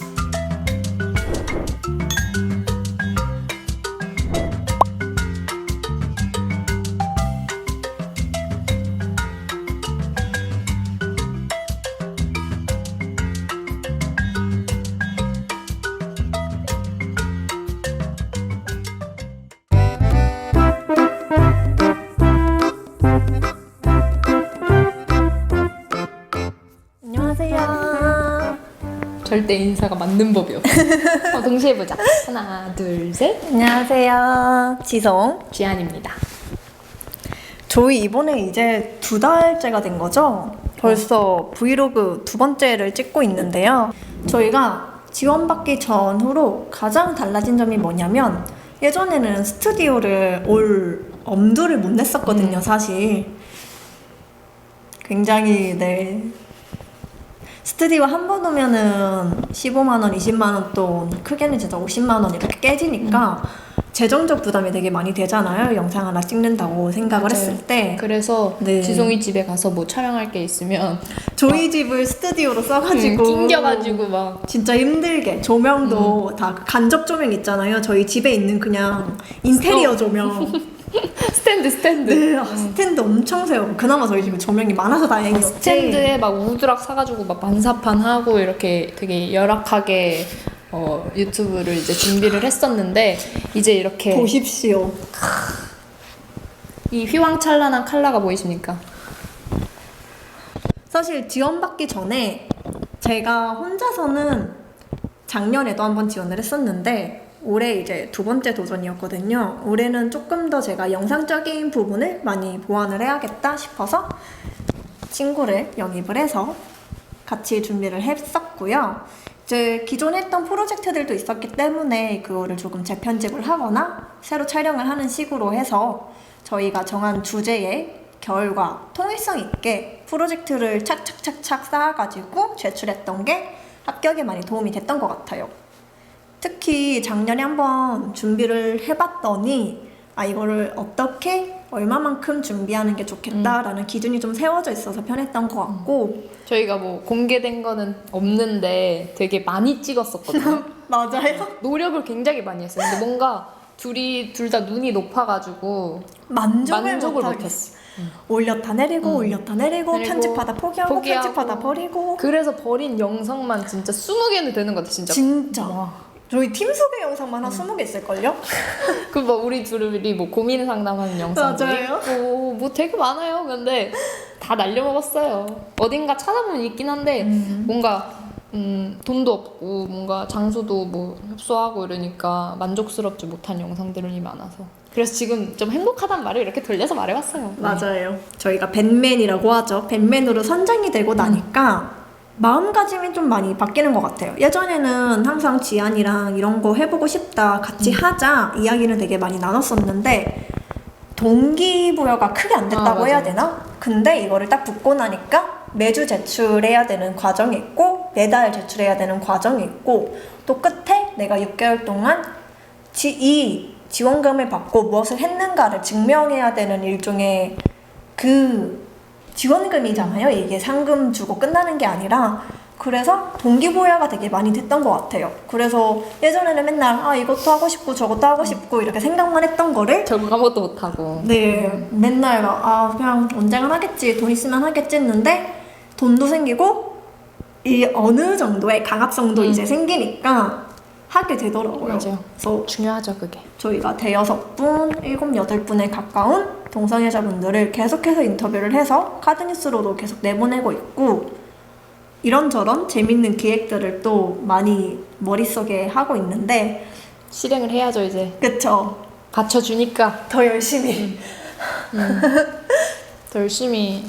안 절대 인사가 맞는 법이 없어. 어, 동시에 보자. 하나, 둘, 셋. 안녕하세요. 지성. 지안입니다. 저희 이번에 이제 두 달째가 된 거죠? 벌써 브이로그 두 번째를 찍고 있는데요. 저희가 지원받기 전후로 가장 달라진 점이 뭐냐면 예전에는 스튜디오를 올 엄두를 못 냈었거든요, 사실. 굉장히 네 스튜디오 한 번 오면은 15만 원, 20만 원 돈, 크게는 진짜 50만 원 이렇게 깨지니까 재정적 부담이 되게 많이 되잖아요. 영상 하나 찍는다고 생각을 맞아요. 했을 때 그래서 네. 지송이 집에 가서 뭐 촬영할 게 있으면 저희 집을 스튜디오로 써가지고 응, 낑겨가지고 막 진짜 힘들게 조명도 다 간접 조명 있잖아요. 저희 집에 있는 그냥 인테리어 조명. 스탠드 스탠드. 네, 아, 스탠드 엄청 세우고 그나마 저희 집에 조명이 많아서 다행이었지. 스탠드에 막 우드락 사가지고 막 반사판 하고 이렇게 되게 열악하게 어, 유튜브를 이제 준비를 했었는데 이제 이렇게 보십시오. 이 휘황찬란한 컬러가 보이십니까? 사실 지원받기 전에 제가 혼자서는 작년에도 한번 지원을 했었는데 올해 이제 두 번째 도전이었거든요. 올해는 조금 더 제가 영상적인 부분을 많이 보완을 해야겠다 싶어서 친구를 영입을 해서 같이 준비를 했었고요. 이제 기존에 했던 프로젝트들도 있었기 때문에 그거를 조금 재편집을 하거나 새로 촬영을 하는 식으로 해서 저희가 정한 주제에 결과 통일성 있게 프로젝트를 착착착착 쌓아가지고 제출했던 게 합격에 많이 도움이 됐던 것 같아요. 특히 작년에 한번 준비를 해봤더니 아 이거를 어떻게 얼마만큼 준비하는 게 좋겠다라는 기준이 좀 세워져 있어서 편했던 것 같고 저희가 뭐 공개된 거는 없는데 되게 많이 찍었었거든요. 맞아요 노력을 굉장히 많이 했어요. 근데 뭔가 둘이 둘 다 눈이 높아가지고 만족을, 만족을 못하겠어. 못했어. 올렸다 내리고 음. 올렸다 내리고, 내리고, 편집하다 포기하고, 포기하고. 편집하다 버리고 그래서 버린 영상만 진짜 20개는 되는 것 같아 진짜. 진짜 와. 저희 팀 소개 영상만 한 20개 있을걸요? 그뭐 우리 둘이 뭐 고민 상담하는 영상도 맞아요. 있고 뭐 되게 많아요. 근데 다 날려먹었어요. 어딘가 찾아보면 있긴 한데 음. 뭔가 음, 돈도 없고 뭔가 장소도 뭐 협소하고 이러니까 만족스럽지 못한 영상들이 많아서 그래서 지금 좀 행복하단 말을 이렇게 돌려서 말해봤어요. 네. 맞아요. 저희가 밴맨이라고 하죠. 밴맨으로 선정이 되고 나니까 마음가짐이 좀 많이 바뀌는 것 같아요. 예전에는 항상 지안이랑 이런 거 해보고 싶다, 같이 하자 이야기를 되게 많이 나눴었는데 동기부여가 크게 안 됐다고 아. 해야 되나? 근데 이거를 딱 붙고 나니까 매주 제출해야 되는 과정이 있고 매달 제출해야 되는 과정이 있고 또 끝에 내가 6개월 동안 지, 이 지원금을 받고 무엇을 했는가를 증명해야 되는 일종의 그 지원금이잖아요. 이게 상금 주고 끝나는 게 아니라 그래서 동기부여가 되게 많이 됐던 것 같아요. 그래서 예전에는 맨날 아 이것도 하고 싶고 저것도 하고 싶고 이렇게 생각만 했던 거를 결국 아무것도 못 하고 네 맨날 막 아 그냥 언젠간 하겠지 돈 있으면 하겠지 했는데 돈도 생기고 이 어느 정도의 강압성도 음. 이제 생기니까 하게 되더라고요. 맞아요. 그래서 중요하죠 그게. 저희가 대여섯 분, 일곱 여덟 분에 가까운 동성애자분들을 계속해서 인터뷰를 해서 카드뉴스로도 계속 내보내고 있고 이런저런 재밌는 기획들을 또 많이 머릿속에 하고 있는데 실행을 해야죠 이제. 그쵸 받쳐주니까 더 열심히 더 열심히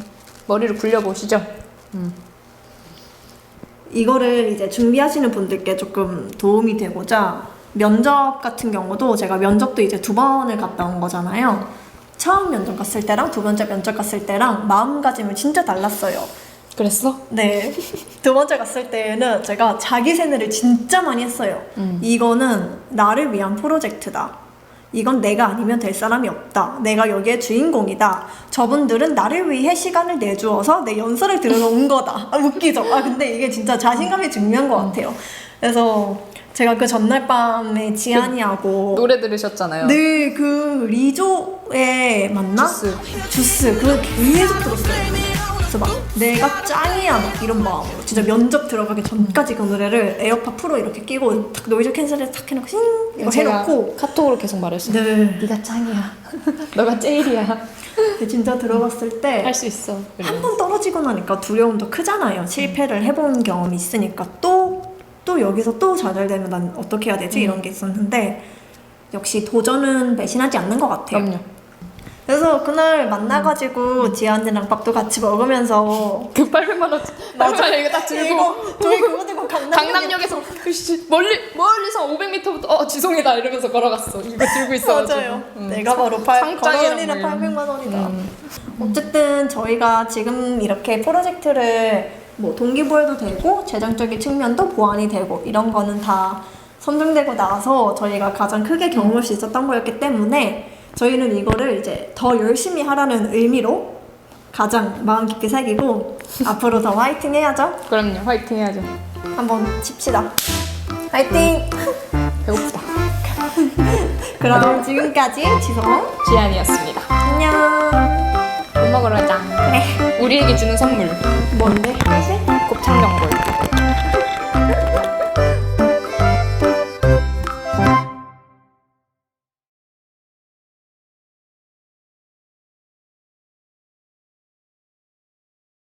머리를 굴려보시죠. 음. 이거를 이제 준비하시는 분들께 조금 도움이 되고자 면접 같은 경우도 제가 면접도 이제 두 번을 갔다 온 거잖아요. 처음 면접 갔을 때랑 두 번째 면접 갔을 때랑 마음가짐이 진짜 달랐어요. 그랬어? 네. 두 번째 갔을 때는 제가 자기 세뇌를 진짜 많이 했어요. 음. 이거는 나를 위한 프로젝트다. 이건 내가 아니면 될 사람이 없다. 내가 여기에 주인공이다. 저분들은 나를 위해 시간을 내주어서 내 연설을 들으러 온 거다. 아, 웃기죠? 아, 근데 이게 진짜 자신감이 중요한 것 같아요. 그래서 제가 그 전날 밤에 지안이하고 노래 들으셨잖아요. 네, 그 리조에 맞나? 주스. 주스 그걸 계속 들었어요. 그래서 막 내가 짱이야 막 이런 마음으로 진짜 면접 들어가기 전까지 그 노래를 에어팟 프로 이렇게 끼고 탁 노이즈 캔슬을 탁 해놓고 싱 이거 해놓고 카톡으로 계속 말했어요. 네 네가 짱이야. 너가 제일이야. 진짜 들어봤을 때 할 수 있어. 한 번 떨어지고 나니까 두려움도 크잖아요. 실패를 해본 경험이 있으니까 또, 또 여기서 또 좌절되면 난 어떻게 해야 되지? 이런 게 있었는데 역시 도전은 배신하지 않는 것 같아요. 그럼요. 그래서 그날 만나가지고 지안이랑 밥도 같이 먹으면서 그 800만 원, 800만 원 이거 딱 들고 이거 저희 그거 들고 강남역 강남역에서 멀리 멀리서 500m부터 어 지송이다 이러면서 걸어갔어. 이거 들고 있어가지고. 맞아요. 응. 내가 바로 팔 상장이란 걸어올리는 말이야. 800만 원이다. 음. 어쨌든 저희가 지금 이렇게 프로젝트를 뭐 동기부여도 되고 재정적인 측면도 보완이 되고 이런 거는 다 선정되고 나서 저희가 가장 크게 경험할 수 있었던 거였기 때문에 저희는 이거를 이제 더 열심히 하라는 의미로 가장 마음 깊게 새기고 앞으로 더 화이팅 해야죠. 그럼요. 화이팅 해야죠. 한번 칩시다. 화이팅! 배고프다. 그럼 지금까지 지성 지안이었습니다. 안녕. 밥 먹으러 가자. 그래. 우리에게 주는 선물 뭔데? 곱창 전골.